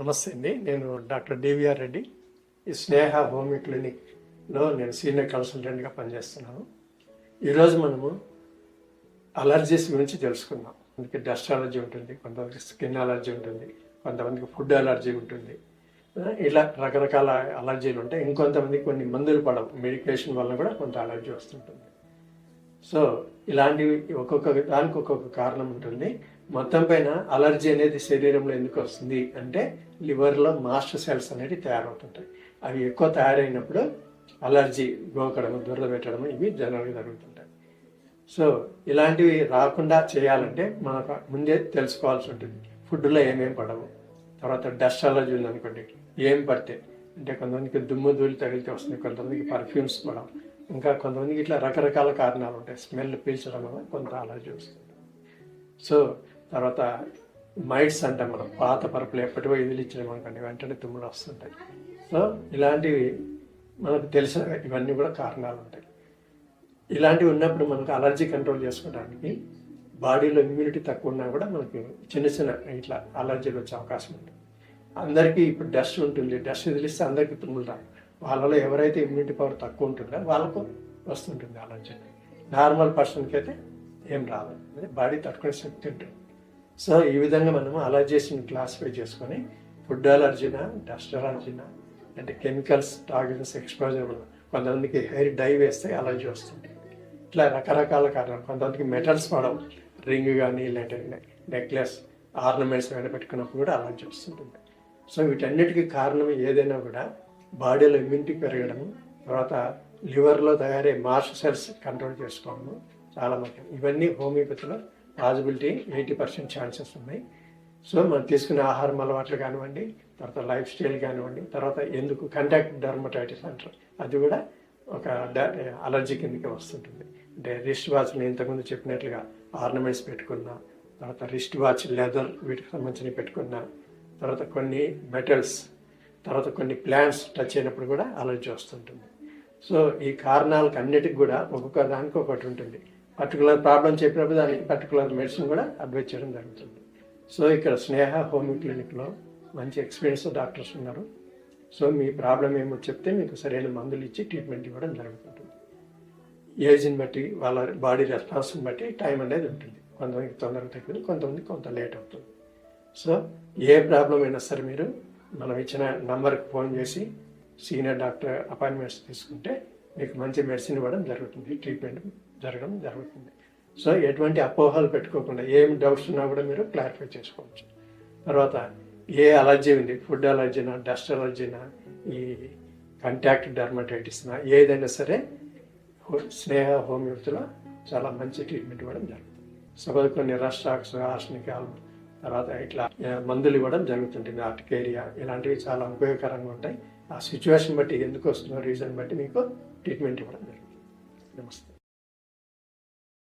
నమస్తే అండి. నేను డాక్టర్ డివిఆర్ రెడ్డి. ఈ స్నేహ హోమియో క్లినిక్లో నేను సీనియర్ కన్సల్టెంట్గా పనిచేస్తున్నాను. ఈరోజు మనము అలర్జీస్ గురించి తెలుసుకుందాం. అందుకే డస్ట్ అలర్జీ ఉంటుంది కొంతమందికి స్కిన్ అలర్జీ ఉంటుంది కొంతమందికి ఫుడ్ అలర్జీ ఉంటుంది. ఇలా రకరకాల అలర్జీలు ఉంటాయి. ఇంకొంతమందికి కొన్ని మందులు పడవు. మెడికేషన్ వల్ల కూడా కొంత అలర్జీ వస్తుంటుంది. సో ఇలాంటివి ఒక్కొక్క దానికి ఒక్కొక్క కారణం ఉంటుంది. మొత్తం పైన అలర్జీ అనేది శరీరంలో ఎందుకు వస్తుంది అంటే లివర్లో మాస్టర్ సెల్స్ అనేవి తయారవుతుంటాయి. అవి ఎక్కువ తయారైనప్పుడు అలర్జీ గోకడం దురద పెట్టడం ఇవి జనరల్గా జరుగుతుంటాయి. సో ఇలాంటివి రాకుండా చేయాలంటే మనకు ముందే తెలుసుకోవాల్సి ఉంటుంది. ఫుడ్లో ఏమేమి పడవు. తర్వాత డస్ట్ అలర్జీ ఉందనుకోండి ఏం పడితే అంటే కొంతమందికి దుమ్ము ధూళి తగిలితే వస్తుంది కొంతమందికి పర్ఫ్యూమ్స్ పడవు. ఇంకా కొంతమందికి ఇట్లా రకరకాల కారణాలు ఉంటాయి. స్మెల్ పీల్చడం వల్ల కొంత అలర్జీ వస్తుంది. సో తర్వాత మైట్స్ అంటే మనం పాత పరుపులు ఎప్పటివో ఇదిలిచ్చడం అనుకోండి వెంటనే తుమ్ములు వస్తుంటాయి. సో ఇలాంటివి మనకు తెలిసిన ఇవన్నీ కూడా కారణాలు ఉంటాయి. ఇలాంటివి ఉన్నప్పుడు మనకు అలర్జీ కంట్రోల్ చేసుకోవడానికి బాడీలో ఇమ్యూనిటీ తక్కువ ఉన్నా కూడా మనకి చిన్న చిన్న ఇట్లా అలర్జీలు వచ్చే అవకాశం ఉంటుంది. అందరికీ ఇప్పుడు డస్ట్ ఉంటుంది. డస్ట్ వదిలిస్తే అందరికీ తుమ్ములు రావు. వాళ్ళలో ఎవరైతే ఇమ్యూనిటీ పవర్ తక్కువ ఉంటుందో వాళ్ళకు వస్తుంటుంది అలర్జీ నార్మల్ పర్సన్కి అయితే ఏం రాదు. అంటే బాడీ తట్టుకునే శక్తి ఉంటుంది. సో ఈ విధంగా మనము అలర్జీస్ని క్లాసిఫై చేసుకొని ఫుడ్ అలర్జీనా డస్ట్ అలర్జీనా అంటే కెమికల్స్ టాక్సిన్స్ ఎక్స్పోజర్ కొంతమందికి హెయిర్ డై వేస్తే అలర్జీ వస్తుంది. ఇట్లా రకరకాల కారణాలు. కొంతమందికి మెటల్స్ పడవు. రింగ్ కానీ లేదంటే నెక్లెస్ ఆర్నమెంట్స్ ఏమైనా పెట్టుకున్నప్పుడు కూడా అలర్జీ వస్తుంటుంది. సో వీటన్నిటికీ కారణం ఏదైనా కూడా బాడీలో ఇమ్యూనిటీ పెరగడము తర్వాత లివర్లో తయారయ్యే మార్స్ సెల్స్ కంట్రోల్ చేసుకోవడము చాలా ముఖ్యం. ఇవన్నీ హోమియోపతిలో పాజిబిలిటీ ఎయిటీ పర్సెంట్ ఛాన్సెస్ ఉన్నాయి. సో మనం తీసుకునే ఆహారం అలవాట్లు కానివ్వండి తర్వాత లైఫ్ స్టైల్ కానివ్వండి తర్వాత ఎందుకు కంటాక్ట్ డర్మటైటిస్ అంటారు. అది కూడా ఒక అలర్జీ కిందకి వస్తుంటుంది. అంటే రిస్ట్ వాచ్ నేను ఇంతకుముందు చెప్పినట్లుగా ఆర్నమెంట్స్ పెట్టుకున్నా తర్వాత రిస్ట్ వాచ్ లెదర్ వీటికి సంబంధించినవి పెట్టుకున్నా తర్వాత కొన్ని మెటల్స్ తర్వాత కొన్ని ప్లాన్స్ టచ్ అయినప్పుడు కూడా అలర్జీ వస్తుంటుంది. సో ఈ కారణాలకు అన్నిటికి కూడా ఒక్కొక్క దానికి ఒకటి ఉంటుంది. పర్టికులర్ ప్రాబ్లం చెప్పినప్పుడు దానికి పర్టికులర్ మెడిసిన్ కూడా అడ్వైజ్ చేయడం జరుగుతుంది. సో ఇక్కడ స్నేహ హోమియో క్లినిక్లో మంచి ఎక్స్పీరియన్స్ డాక్టర్స్ ఉన్నారు. సో మీ ప్రాబ్లం ఏమో చెప్తే మీకు సరైన మందులు ఇచ్చి ట్రీట్మెంట్ ఇవ్వడం జరుగుతుంటుంది. ఏజ్ని బట్టి వాళ్ళ బాడీ రెస్పాన్స్ని బట్టి టైం అనేది ఉంటుంది. కొంతమందికి తొందరగా తగ్గుతుంది కొంతమంది కొంత లేట్ అవుతుంది. సో ఏ ప్రాబ్లం అయినా సరే మీరు మనం ఇచ్చిన నంబర్కి ఫోన్ చేసి సీనియర్ డాక్టర్ అపాయింట్మెంట్స్ తీసుకుంటే మీకు మంచి మెడిసిన్ ఇవ్వడం జరుగుతుంది ట్రీట్మెంట్ జరగడం జరుగుతుంది. సో ఎటువంటి అపోహలు పెట్టుకోకుండా ఏం డౌట్స్ ఉన్నా కూడా మీరు క్లారిఫై చేసుకోవచ్చు. తర్వాత ఏ అలర్జీ ఉంది? ఫుడ్ అలర్జీనా డస్ట్ అలర్జీనా ఈ కంటాక్ట్ డర్మటైటిస్నా ఏదైనా సరే స్నేహ హోమియోపతిలో చాలా మంచి ట్రీట్మెంట్ ఇవ్వడం జరుగుతుంది. సో కొన్ని రస్టాక్స్ ఆర్స్నికాల్ తర్వాత ఇట్లా మందులు ఇవ్వడం జరుగుతుంటుంది ఆర్టికేరియా ఇలాంటివి చాలా ఉపయోగకరంగా ఉంటాయి. ఆ సిచ్యువేషన్ బట్టి ఎందుకు వస్తుందో రీజన్ బట్టి మీకు ట్రీట్మెంట్ ఇవ్వడం జరుగుతుంది. నమస్తే.